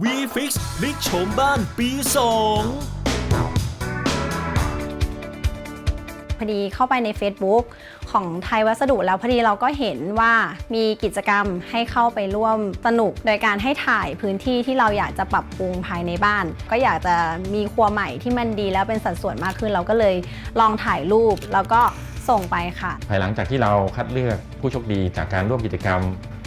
วีฟิกพลิกโฉมบ้านปี 2 พอดีเข้าไปใน Facebook ของไทยวัสดุแล้วพอดีเราก็เห็นว่ามีกิจกรรมให้เข้าไปร่วมสนุก โดยการให้ถ่ายพื้นที่ที่เราอยากจะปรับปรุงภายในบ้าน ก็อยากจะมีครัวใหม่ที่มันดีแล้วเป็นสัดส่วนมากขึ้น เราก็เลยลองถ่ายรูปแล้วก็ส่งไปค่ะ ภายหลังจากที่เราคัดเลือกผู้โชคดีจากการร่วมกิจกรรม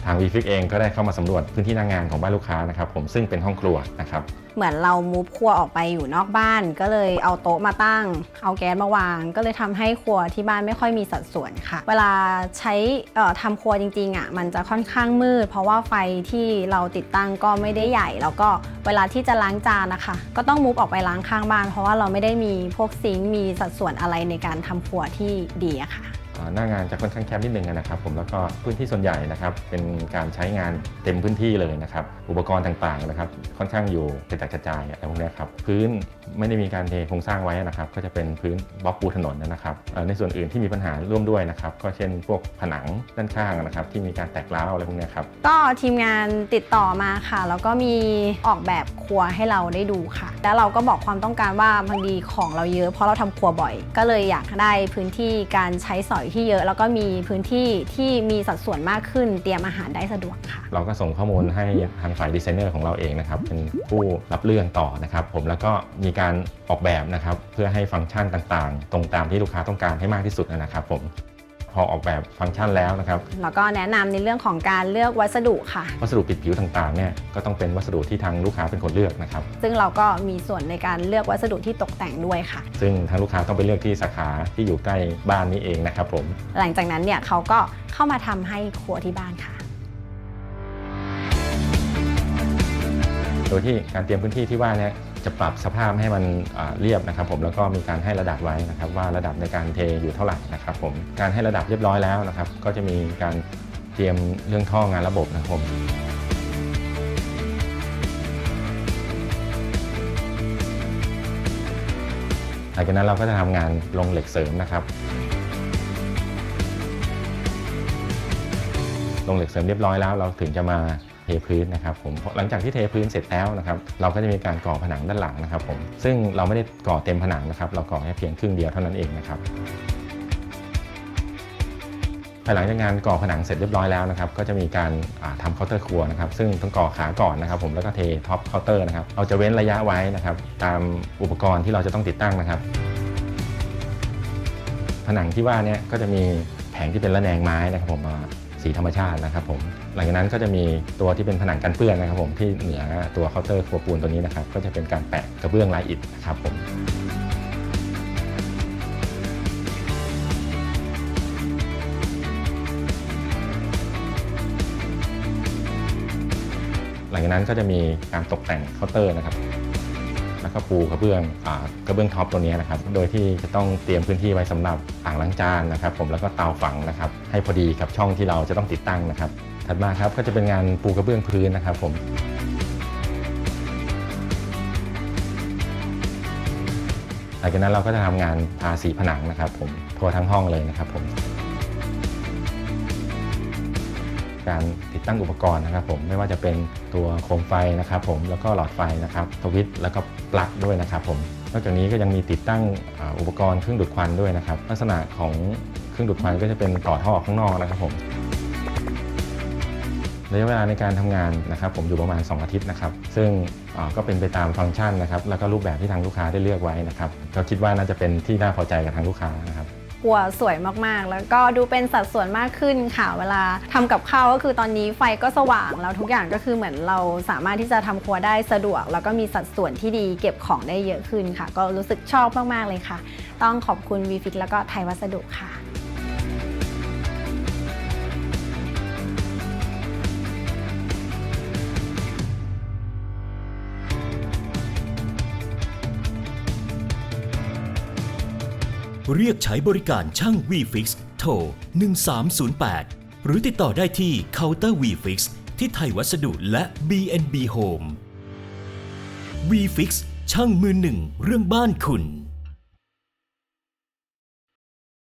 ทาง v f i x เองก็ได้เข้ามาสำรวจพื้นที่หน้างงานของบ้านลูกค้านะครับผมซึ่งเป็นห้องครัวนะครับ เหมือนเรามูฟครัวออกไปอยู่นอกบ้าน ก็เลยเอาโต๊ะมาตั้ง เอาแก๊สมาวาง ก็เลยทำให้ครัวที่บ้านไม่ค่อยมีสัดส่วนค่ะ เวลาใช้เอ่อทำครัวจริงๆอะมันจะค่อนข้างมืด เพราะว่าไฟที่เราติดตั้งก็ไม่ได้ใหญ่ แล้วก็เวลาที่จะล้างจานนะคะก็ต้องมูฟออกไปล้างข้างบ้าน เพราะว่าเราไม่ได้มีพวกซิงค์มีสัดส่วนอะไรในการทำครัวที่ดีอะค่ะอ่า หน้างานจะค่อนข้างแคบนิดนึงนะครับผมแล้วก็พื้นที่ส่วนใหญ่นะครับเป็นการใช้งานเต็มพื้นที่เลยนะครับอุปกรณ์ต่างๆนะครับค่อนข้างอยู่กระจัดกระจายอะไรพวกนี้ครับพื้นไม่ได้มีการเทโครงสร้างไว้นะครับก็จะเป็นพื้นบล็อกปูถนนนะครับในส่วนอื่นที่มีปัญหาร่วมด้วยนะครับก็เช่นพวกผนังด้านข้างนะครับที่มีการแตกร้าวอะไรพวกนี้ครับก็ทีมงานติดต่อมาค่ะ แล้วก็มีออกแบบครัวให้เราได้ดูค่ะ แล้วเราก็บอกความต้องการว่าบางทีของเราเยอะเพราะเราทำครัวบ่อย ก็เลยอยากได้พื้นที่การใช้สอยที่เยอะ แล้วก็มีพื้นที่ที่มีสัดส่วนมากขึ้น เตรียมอาหารได้สะดวกค่ะ เราก็ส่งข้อมูลให้ทางฝ่ายดีไซเนอร์ของเราเองนะครับเป็นผู้รับเรื่องต่อนะครับผมแล้วก็มีการออกแบบนะครับเพื่อให้ฟังก์ชันต่างๆ ตรงตามที่ลูกค้าต้องการให้มากที่สุดนะครับผม พอออกแบบฟังก์ชันแล้วนะครับ แล้วก็แนะนำในเรื่องของการเลือกวัสดุค่ะ วัสดุปิดผิวต่างๆเนี่ยก็ต้องเป็นวัสดุที่ทางลูกค้าเป็นคนเลือกนะครับ ซึ่งเราก็มีส่วนในการเลือกวัสดุที่ตกแต่งด้วยค่ะ ซึ่งทางลูกค้าต้องไปเลือกที่สาขาที่อยู่ใกล้บ้านนี้เองนะครับผม หลังจากนั้นเนี่ยเขาก็เข้ามาทำให้ครัวที่บ้านค่ะ โดยที่การเตรียมพื้นที่ที่ว่าเนี่ย จะปรับสภาพให้มันเรียบนะครับผมแล้วก็มีการให้ระดับไว้นะครับว่าระดับในการเทอยู่เท่าไหร่นะครับผมการให้ระดับเรียบร้อยแล้วนะครับ ก็จะมีการเตรียมเรื่องท่องานระบบนะครับผมหลังจากนั้นเราก็จะทำงานลงเหล็กเสริมนะครับ ลงเหล็กเสริมเรียบร้อยแล้ว เราถึงจะมา เทพื้นนะครับผมหลังจากที่เทพื้นเสร็จแล้วนะครับเราก็จะมีการก่อผนังด้านหลังนะครับผมซึ่งเราไม่ได้ก่อเต็มผนังนะครับ เราก่อแค่เพียงครึ่งเดียวเท่านั้นเองนะครับภายหลังจากงานก่อผนังเสร็จเรียบร้อยแล้วนะครับก็จะมีการทำเคาน์เตอร์ครัวนะครับซึ่งต้องก่อขาก่อนนะครับ ผมแล้วก็เทท็อปเคาน์เตอร์นะครับเราจะเว้นระยะไว้นะครับตามอุปกรณ์ที่เราจะต้องติดตั้งนะครับ ผนังที่ว่านี่ยก็จะมีแผงที่เป็นระแนงไม้นะครับผม สีธรรมชาตินะครับผมหลังจากนั้นก็จะมีตัวที่เป็นผนังกันเปื้อนนะครับผมที่เหนือตัวเคาน์เตอร์ครัวปูนตัวนี้นะครับก็จะเป็นการแปะกระเบื้องลายอิฐนะครับผมหลังจากนั้นก็จะมีการตกแต่งเคาน์เตอร์นะครับ แล้วก็ปูกระเบื้องอกระเบื้องท็อปตัวนี้นะครับ โดยที่จะต้องเตรียมพื้นที่ไว้สำหรับอ่างล้างจานนะครับ ผมแล้วก็เตาฝังนะครับ ให้พอดีกับช่องที่เราจะต้องติดตั้งนะครับ ถัดมาครับก็จะเป็นงานปูกระเบื้องพื้นนะครับผมหลังจากนั้นเราก็จะทำงานทาสีผนังนะครับ ผมทั่วทั้งห้องเลยนะครับผม การติดตั้งอุปกรณ์นะครับผมไม่ว่าจะเป็นตัวโคมไฟนะครับผมแล้วก็หลอดไฟนะครับสวิตช์แล้วก็ปลั๊กด้วยนะครับผมนอกจากนี้ก็ยังมีติดตั้งอุปกรณ์เครื่องดูดควันด้วยนะครับลักษณะของเครื่องดูดควันก็จะเป็นต่อท่อข้างนอกนะครับผมระยะเวลาในการทำงานนะครับผมอยู่ประมาณ 2 อาทิตย์นะครับ ซึ่งก็เป็นไปตามฟังก์ชันนะครับ แล้วก็รูปแบบที่ทางลูกค้าได้เลือกไว้นะครับ ก็คิดว่าน่าจะเป็นที่น่าพอใจกับทางลูกค้านะครับ ครัวสวยมากๆ แล้วก็ดูเป็นสัดส่วนมากขึ้นค่ะเวลาทำกับข้าวก็คือตอนนี้ไฟก็สว่างแล้วทุกอย่างก็คือเหมือนเราสามารถที่จะทำครัวได้สะดวก แล้วก็มีสัดส่วนที่ดีเก็บของได้เยอะขึ้นค่ะ ก็รู้สึกชอบมากๆเลยค่ะ ต้องขอบคุณวีฟิกแล้วก็ไทยวัสดุค่ะ เรียกใช้บริการช่าง VFix โทร 1308 หรือติดต่อได้ที่เคาน์เตอร์ VFix ที่ไทยวัสดุและ BNB Home VFix ช่างมือหนึ่งเรื่องบ้านคุณ